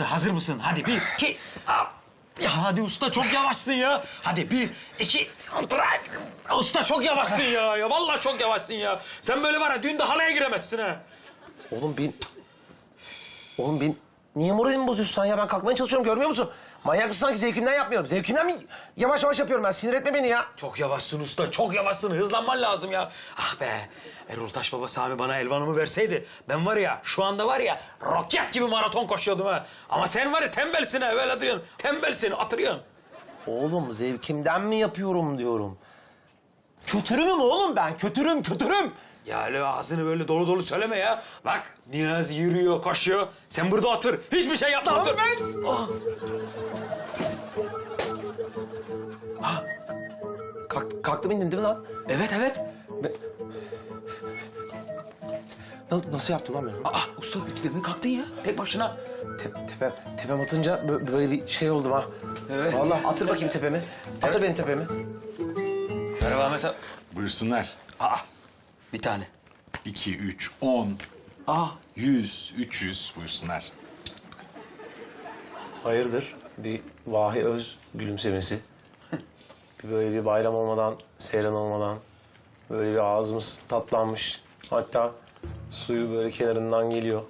usta hazır mısın? Hadi bir, iki... Aa, Ya hadi usta çok yavaşsın ya. Hadi bir, iki... Usta çok yavaşsın ya. Ya vallahi çok yavaşsın ya. Sen böyle var ya düğünde halaya giremezsin ha. Oğlum ben... Oğlum ben... Niye moralimi bozuyorsun sen ya? Ben kalkmaya çalışıyorum görmüyor musun? Manyak mısın sanki zevkimden yapmıyorum. Zevkimden mi yavaş yavaş yapıyorum ben? Sinir etme beni ya. Çok yavaşsın usta, çok yavaşsın. Hızlanman lazım ya. Ah be, Erol Taş Baba Sami bana elvanımı verseydi... ...ben var ya, şu anda var ya... ...roket gibi maraton koşuyordum ha. Ama sen var ya tembelsin ha, böyle duruyorsun. Tembelsin, atırıyorsun. Oğlum zevkimden mi yapıyorum diyorum. Kötürümüm oğlum ben. Kötürüm, kötürüm. Ya öyle ağzını böyle dolu dolu söyleme ya. Bak Niyazi yürüyor, koşuyor. Sen burada otur. Hiçbir şey yapma, otur. Ah, Kalk, kalktım indim değil mi lan? Evet, evet. Ben... Nasıl, nasıl yaptım lan ben onu? Aa, usta dedin kalktın ya, tek başına. Te, tepem, tepem atınca bö- böyle bir şey oldum ha. Evet. Vallahi attır bakayım tepemi. Attır benim tepemi. Merhaba Ahmet abi. Buyursunlar. Aa, bir tane. 2, 3, 10. Ah 100, 300 buyursunlar. Hayırdır? Bir vahi öz gülümsemesi. bir böyle bir bayram olmadan, seyran olmadan böyle bir ağzımız tatlanmış. Hatta suyu böyle kenarından geliyor.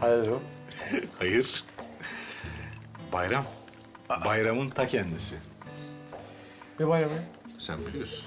Hayırdır o? Hayır. Bayram. Bayramın ta kendisi. Ne bayramı? Sen biliyorsun.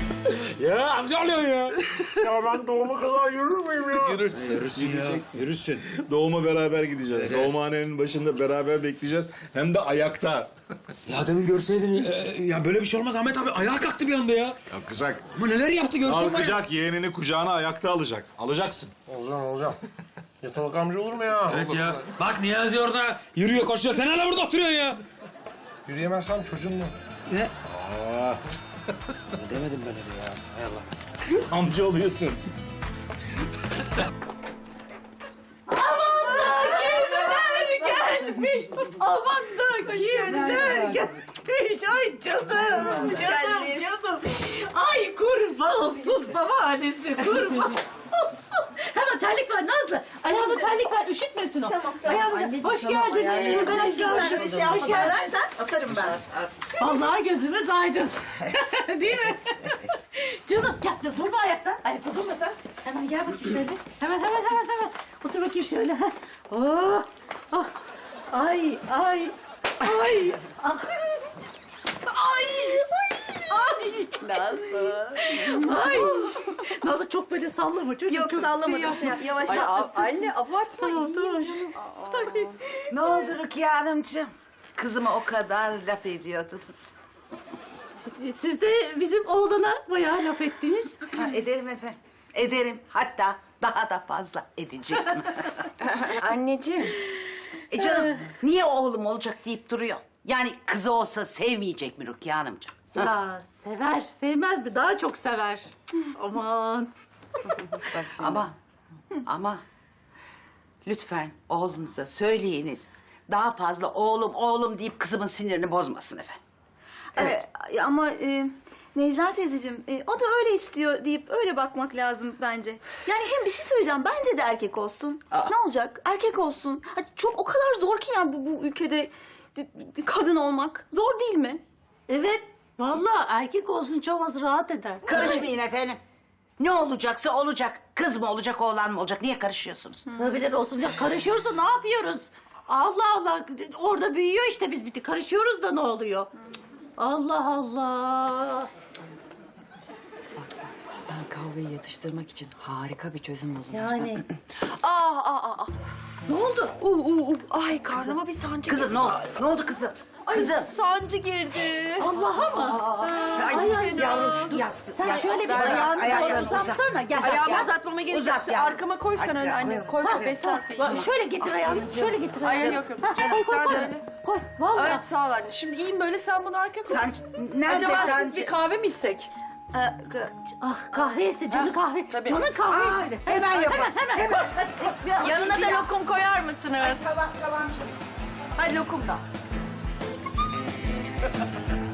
Ya amca oluyor ya. Ya ben doğuma kadar yürür müyüm ya? Yürürsün. Yürüsün, Yürüsün. Doğuma beraber gideceğiz. Doğumhanenin başında beraber bekleyeceğiz. Hem de ayakta. Ya demin görseydin e, ya böyle bir şey olmaz Ahmet abi ayağa kalktı bir anda ya. Kalkacak. Bu neler yaptı görsen. Kalkacak, yeğenini kucağına ayakta alacak. Alacaksın. Olacağım, olacağım. Yatalak amca olur mu ya? Evet ya. Bak Niyazi orada yürüyor koşuyor. Sen hala burada oturuyorsun ya. Yürüyemezsem çocuğum mu? Ne? Aa, Demedim ben öyle ya. Hay Allah. amca oluyorsun. gelmiş. Aman da kimler gelmiş. Ay canım, canım, canım. Ay kurban olsun babaannesi, kurban olsun. Hemen terlik ver Nazlı. Ayağında terlik ver, üşütmesin o. Tamam, tamam. Ayağında. Hoş geldiniz. Ben Sen bir şey yapma versen asarım ben. Vallahi gözümüz aydın. Değil mi? Canım gel dur, durma ayakta. Ayakta durma sen. Hemen gel bakayım şöyle. Hemen hemen hemen hemen. Otur bakayım şöyle. Oh, oh. Ay ay ay. Ah. Ay ay. Nazlı. Ay. Nazlı çok böyle sallama çocuğum. Yok çok sallamadım şey yap. Yavaş yap. Anne abartma. Tamam tamam. Ne oldu Rukiye Hanımcığım? Kızıma o kadar laf ediyordunuz. Siz de bizim oğlana bayağı laf ettiniz. Ha, ederim efendim. Ederim. Hatta daha da fazla edeceğim. Anneciğim. e canım niye oğlum olacak deyip duruyor? Yani kızı olsa sevmeyecek mi Rukiye Hanımcığım? Ya sever, sevmez mi? Daha çok sever. Aman. Ama ama lütfen oğlunuza söyleyiniz. Daha fazla oğlum oğlum deyip kızımın sinirini bozmasın efendim. Evet. Ee, ama e, Necla teyzeciğim e, o da öyle istiyor deyip öyle bakmak lazım bence. Yani hem bir şey söyleyeceğim bence de erkek olsun. Ne olacak? Erkek olsun. Ha, çok o kadar zor ki ya bu, bu ülkede kadın olmak. Zor değil mi? Evet, vallahi erkek olsun çok az rahat eder. Karışmayın efendim. Ne olacaksa olacak. Kız mı olacak, oğlan mı olacak? Niye karışıyorsunuz? Tabiler olsun. Ya karışıyoruz da ne yapıyoruz? Allah Allah. Orada büyüyor işte biz bitti. Karışıyoruz da ne oluyor? Allah Allah. Ben kavgayı yatıştırmak için harika bir çözüm buldum. Yani. Ah ah ah. ah. ne oldu? Uh, uh, uh. Ay karnıma bir sancı Kızım ne oldu? Ne oldu kızım? Kızım. Sancı girdi. Allah'a mı? Ay, Ay, yavrum şu yastık. Sen yastık. şöyle bir Bırak, ayağını ayaklarını uzatsana. Gel. Uzat Ayağımı ya. uzatmama gerek Uzat yok. yavrum. Arkama koysan Hadi, öyle anne. koy. Koy arkaya. Şöyle getir ayağını. Şöyle getir Ay, ayağını. yok, yok. Ha, Canım, Koy koy sen koy. söyle. Koy. Evet sağ ol anne. Şimdi iyiyim böyle sen bunu arkaya koy. Sen nerede Acaba sen? siz bir kahve mi içsek? Ah kahve iste canı kahve. tabii. Canın kahve Aa, istedi. hemen yapalım. Hemen. Yanına da lokum koyar mısınız? Tamam tamam. Hadi lokum da. Ha ha ha ha!